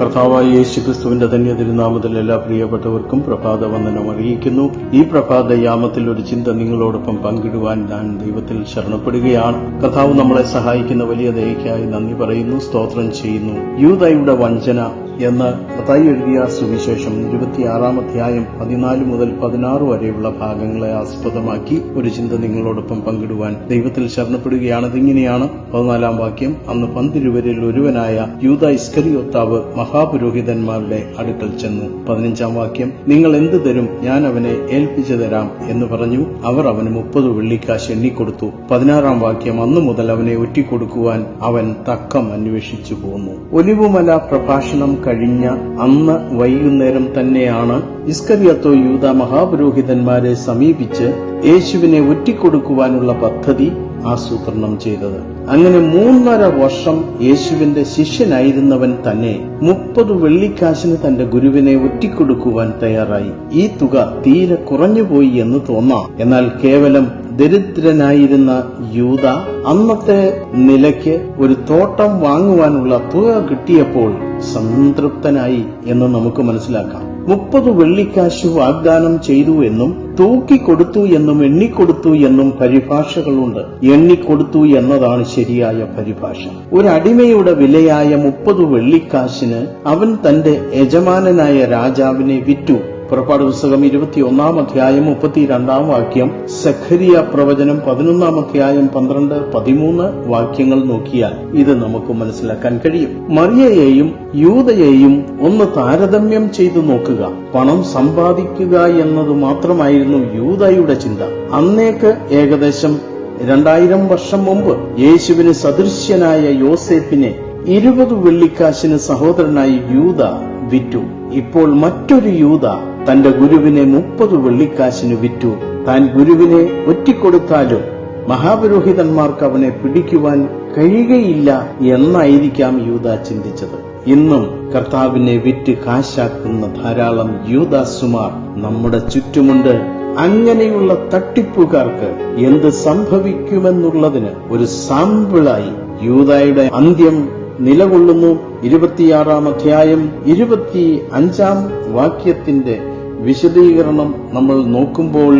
കർത്താവായ യേശു ക്രിസ്തുവിന്റെ തന്നെ തിരുനാമത്തിൽ എല്ലാ പ്രിയപ്പെട്ടവർക്കും പ്രഭാത വന്ദനം അറിയിക്കുന്നു. ഈ പ്രഭാത യാമത്തിൽ ഒരു ചിന്ത നിങ്ങളോടൊപ്പം പങ്കിടുവാൻ ഞാൻ ദൈവത്തിൽ ശരണപ്പെടുകയാണ്. കർത്താവ് നമ്മളെ സഹായിക്കുന്ന വലിയ ദയക്കായി നന്ദി പറയുന്നു സ്തോത്രം ചെയ്യുന്നു. യൂതയുടെ വഞ്ചന എന്ന് മത്തായി എഴുതിയ സുവിശേഷം ഇരുപത്തിയാറാം അധ്യായം പതിനാല് മുതൽ പതിനാറ് വരെയുള്ള ഭാഗങ്ങളെ ആസ്പദമാക്കി ഒരു ചിന്ത നിങ്ങളോടൊപ്പം പങ്കിടുവാൻ ദൈവത്തിൽ ശരണപ്പെടുകയാണ്. ഇതിങ്ങനെയാണ് പതിനാലാം വാക്യം. അന്ന് പന്തിരുവരിൽ ഒരുവനായ യൂത ഇസ്കരിയോത്താവ് മഹാപുരോഹിതന്മാരുടെ അടുക്കൽ ചെന്നു. പതിനഞ്ചാം വാക്യം. നിങ്ങൾ എന്ത് തരും? ഞാൻ അവനെ ഏൽപ്പിച്ചു തരാം എന്ന് പറഞ്ഞു. അവർ അവന് മുപ്പത് വെള്ളിക്കാശ് എണ്ണിക്കൊടുത്തു. പതിനാറാം വാക്യം. അന്നു മുതൽ അവനെ ഒറ്റിക്കൊടുക്കുവാൻ അവൻ തക്കം അന്വേഷിച്ചു പോന്നു. ഒലിവുമല പ്രഭാഷണം കഴിഞ്ഞ അന്ന് വൈകുന്നേരം തന്നെയാണ് ഇസ്കരിയത്തോ യൂത മഹാപുരോഹിതന്മാരെ സമീപിച്ച് യേശുവിനെ ഒറ്റിക്കൊടുക്കുവാനുള്ള പദ്ധതി ആസൂത്രണം ചെയ്തത്. അങ്ങനെ മൂന്നര വർഷം യേശുവിന്റെ ശിഷ്യനായിരുന്നവൻ തന്നെ മുപ്പത് വെള്ളിക്കാശിന് തന്റെ ഗുരുവിനെ ഒറ്റിക്കൊടുക്കുവാൻ തയ്യാറായി. ഈ തുക തീരെ കുറഞ്ഞുപോയി എന്ന് തോന്നാം. എന്നാൽ കേവലം ദരിദ്രനായിരുന്ന യൂത അന്നത്തെ നിലയ്ക്ക് ഒരു തോട്ടം വാങ്ങുവാനുള്ള തുക കിട്ടിയപ്പോൾ സംതൃപ്തനായി എന്ന് നമുക്ക് മനസ്സിലാക്കാം. മുപ്പത് വെള്ളിക്കാശ് വാഗ്ദാനം ചെയ്തു എന്നും തൂക്കിക്കൊടുത്തു എന്നും എണ്ണിക്കൊടുത്തു എന്നും പരിഭാഷകളുണ്ട്. എണ്ണിക്കൊടുത്തു എന്നതാണ് ശരിയായ പരിഭാഷ. ഒരു അടിമയുടെ വിലയായ മുപ്പത് വെള്ളിക്കാശിന് അവൻ തന്റെ യജമാനനായ രാജാവിനെ വിറ്റു. പുറപ്പാട് പുസ്തകം ഇരുപത്തിയൊന്നാം അധ്യായം മുപ്പത്തിരണ്ടാം വാക്യം സഖരിയ പ്രവചനം പതിനൊന്നാം അധ്യായം പന്ത്രണ്ട് പതിമൂന്ന് വാക്യങ്ങൾ നോക്കിയാൽ ഇത് നമുക്ക് മനസ്സിലാക്കാൻ കഴിയും. മറിയയെയും യൂതയെയും ഒന്ന് താരതമ്യം ചെയ്തു നോക്കുക. പണം സമ്പാദിക്കുക എന്നത് മാത്രമായിരുന്നു യൂതയുടെ ചിന്ത. അന്നേക്ക് ഏകദേശം രണ്ടായിരം വർഷം മുമ്പ് യേശുവിന് സദൃശ്യനായ യോസേഫിനെ ഇരുപത് വെള്ളിക്കാശിന് സഹോദരനായി യൂത വിറ്റു. ഇപ്പോൾ മറ്റൊരു യൂത തന്റെ ഗുരുവിനെ മുപ്പത് വെള്ളിക്കാശിന് വിറ്റു. താൻ ഗുരുവിനെ ഒറ്റിക്കൊടുത്താലും മഹാപുരോഹിതന്മാർക്ക് അവനെ പിടിക്കുവാൻ കഴിയുകയില്ല എന്നായിരിക്കാം യൂത ചിന്തിച്ചത്. ഇന്നും കർത്താവിനെ വിറ്റ് കാശാക്കുന്ന ധാരാളം യൂദാസുമാർ നമ്മുടെ ചുറ്റുമുണ്ട്. അങ്ങനെയുള്ള തട്ടിപ്പുകാർക്ക് എന്ത് സംഭവിക്കുമെന്നുള്ളതിന് ഒരു സാമ്പിളായി യൂതായുടെ അന്ത്യം നിലകൊള്ളുന്നു. ഇരുപത്തിയാറാം അധ്യായം ഇരുപത്തി അഞ്ചാം വാക്യത്തിന്റെ വിശദീകരണം നമ്മൾ നോക്കുമ്പോൾ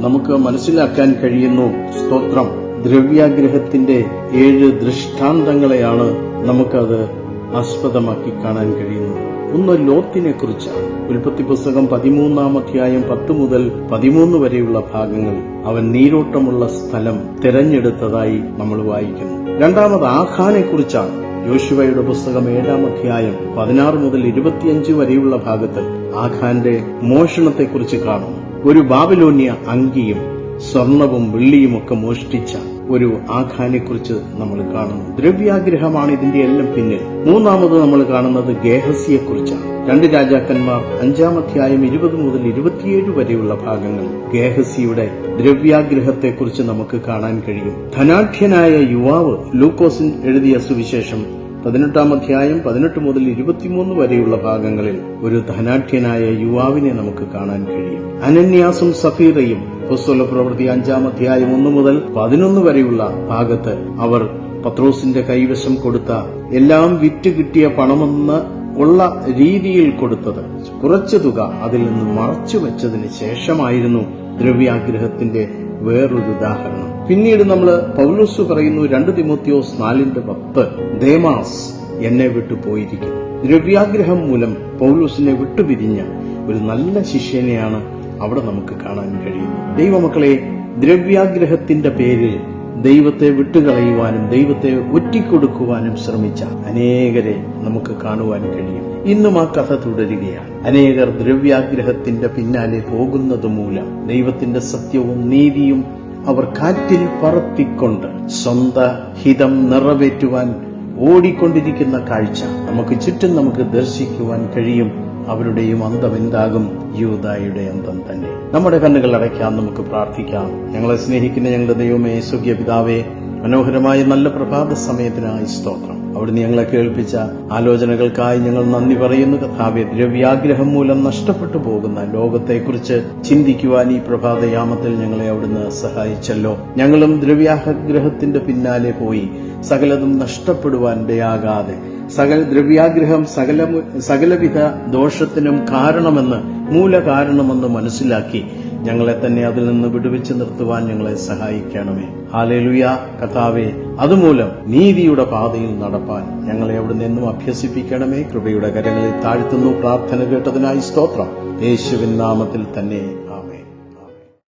നമുക്ക് മനസ്സിലാക്കാൻ കഴിയുന്നു സ്തോത്രം. ദ്രവ്യാഗ്രഹത്തിന്റെ ഏഴ് ദൃഷ്ടാന്തങ്ങളെയാണ് നമുക്കത് ആസ്പദമാക്കി കാണാൻ കഴിയുന്നത്. ഒന്ന് ലോത്തിനെ കുറിച്ചാണ് ഉൽപ്പത്തി പുസ്തകം പതിമൂന്നാം അധ്യായം പത്ത് മുതൽ പതിമൂന്ന് വരെയുള്ള ഭാഗങ്ങൾ അവൻ നീരോട്ടമുള്ള സ്ഥലം തിരഞ്ഞെടുത്തതായി നമ്മൾ വായിക്കുന്നു. രണ്ടാമത് ആഖാനെ കുറിച്ചാണ് യോശുവയുടെ പുസ്തകം ഏഴാം അധ്യായം പതിനാറ് മുതൽ ഇരുപത്തിയഞ്ച് വരെയുള്ള ഭാഗത്ത് ആഖാന്റെ മോഷണത്തെക്കുറിച്ച് കാണും. ഒരു ബാബിലോന്യ അങ്കിയും സ്വർണവും വെള്ളിയുമൊക്കെ മോഷ്ടിച്ച ഒരു ആഖാനെക്കുറിച്ച് നമ്മൾ കാണുന്നു. ദ്രവ്യാഗ്രഹമാണ് ഇതിന്റെ എല്ലാം പിന്നിൽ. മൂന്നാമത് നമ്മൾ കാണുന്നത് ഗേഹസിയെക്കുറിച്ചാണ്. രണ്ട് രാജാക്കന്മാർ അഞ്ചാം അധ്യായം ഇരുപത് മുതൽ ഇരുപത്തിയേഴ് വരെയുള്ള ഭാഗങ്ങൾ ഗേഹസിയുടെ ദ്രവ്യാഗ്രഹത്തെക്കുറിച്ച് നമുക്ക് കാണാൻ കഴിയും. ധനാഠ്യനായ യുവാവ് ലൂക്കോസിൻ എഴുതിയ സുവിശേഷം പതിനെട്ടാം അധ്യായം പതിനെട്ട് മുതൽ ഇരുപത്തിമൂന്ന് വരെയുള്ള ഭാഗങ്ങളിൽ ഒരു ധനാഠ്യനായ യുവാവിനെ നമുക്ക് കാണാൻ കഴിയും. അനന്യാസും സഫീറയും പുസ്തക പ്രവൃത്തി അഞ്ചാം അധ്യായം ഒന്ന് മുതൽ പതിനൊന്ന് വരെയുള്ള ഭാഗത്ത് അവർ പത്രോസിന്റെ കൈവശം കൊടുത്ത എല്ലാം വിറ്റ് കിട്ടിയ പണമെന്ന് ഉള്ള രീതിയിൽ കൊടുത്തത്. കുറച്ചു തുക അതിൽ നിന്ന് മറച്ചു വെച്ചതിന് ശേഷമായിരുന്നു ദ്രവ്യാഗ്രഹത്തിന്റെ വേറൊരു ഉദാഹരണം പിന്നീട് നമ്മൾ പൗലോസ് പറയുന്നു രണ്ട് തിമോത്യോസ് നാലിന്റെ പത്ത് ദേമാസ് എന്നെ വിട്ടു പോയിരിക്കുന്നു. ദ്രവ്യാഗ്രഹം മൂലം പൗലോസിനെ വിട്ടുപിരിഞ്ഞ ഒരു നല്ല ശിഷ്യനെയാണ് അവിടെ നമുക്ക് കാണാൻ കഴിയുന്നത്. ദൈവമക്കളെ ദ്രവ്യാഗ്രഹത്തിന്റെ പേരിൽ ദൈവത്തെ വിട്ടുകളയുവാനും ദൈവത്തെ ഒറ്റിക്കൊടുക്കുവാനും ശ്രമിച്ച അനേകരെ നമുക്ക് കാണുവാൻ കഴിയും. ഇന്നും ആ കഥ തുടരുകയാണ്. അനേകർ ദ്രവ്യാഗ്രഹത്തിന്റെ പിന്നാലെ പോകുന്നത് മൂലം ദൈവത്തിന്റെ സത്യവും നീതിയും അവർ കാറ്റിൽ പറത്തിക്കൊണ്ട് സ്വന്ത ഹിതം നിറവേറ്റുവാൻ ഓടിക്കൊണ്ടിരിക്കുന്ന കാഴ്ച നമുക്ക് ചുറ്റും നമുക്ക് ദർശിക്കുവാൻ കഴിയും. അവരുടെയും അന്തം എന്താകും? യൂതായുടെ അന്തം തന്നെ. നമ്മുടെ കണ്ണുകൾ അടയ്ക്കാം നമുക്ക് പ്രാർത്ഥിക്കാം. ഞങ്ങളെ സ്നേഹിക്കുന്ന ഞങ്ങളുടെ ദൈവമേ സുഖ്യ പിതാവേ മനോഹരമായ നല്ല പ്രഭാത സമയത്തിനായി സ്തോത്രം. അവിടുന്ന് ഞങ്ങളെ കേൾപ്പിച്ച ആലോചനകൾക്കായി ഞങ്ങൾ നന്ദി പറയുന്നു കഥാവ്യ ദ്രവ്യാഗ്രഹം മൂലം നഷ്ടപ്പെട്ടു പോകുന്ന ലോകത്തെക്കുറിച്ച് ചിന്തിക്കുവാൻ ഈ പ്രഭാതയാമത്തിൽ ഞങ്ങളെ അവിടുന്ന് സഹായിച്ചല്ലോ. ഞങ്ങളും ദ്രവ്യാഗ്രഹത്തിന്റെ പിന്നാലെ പോയി സകലതും നഷ്ടപ്പെടുവാൻ ഇടയാകാതെ സകല ദ്രവ്യാഗ്രഹം സകല സകലവിധ ദോഷത്തിനും കാരണമെന്ന് മൂലകാരണമെന്ന് മനസ്സിലാക്കി ഞങ്ങളെ തന്നെ അതിൽ നിന്ന് വിടുവിച്ച് നിർത്തുവാൻ ഞങ്ങളെ സഹായിക്കണമേ. ഹാലേലുയ കഥാവേ അതുമൂലം നീതിയുടെ പാതയിൽ നടപ്പാൻ ഞങ്ങളെ അവിടെ നിന്നും അഭ്യസിപ്പിക്കണമേ. കൃപയുടെ കരങ്ങളിൽ താഴ്ത്തുന്നു പ്രാർത്ഥന കേട്ടതിനായി സ്തോത്രം. യേശുവിൻ നാമത്തിൽ തന്നെ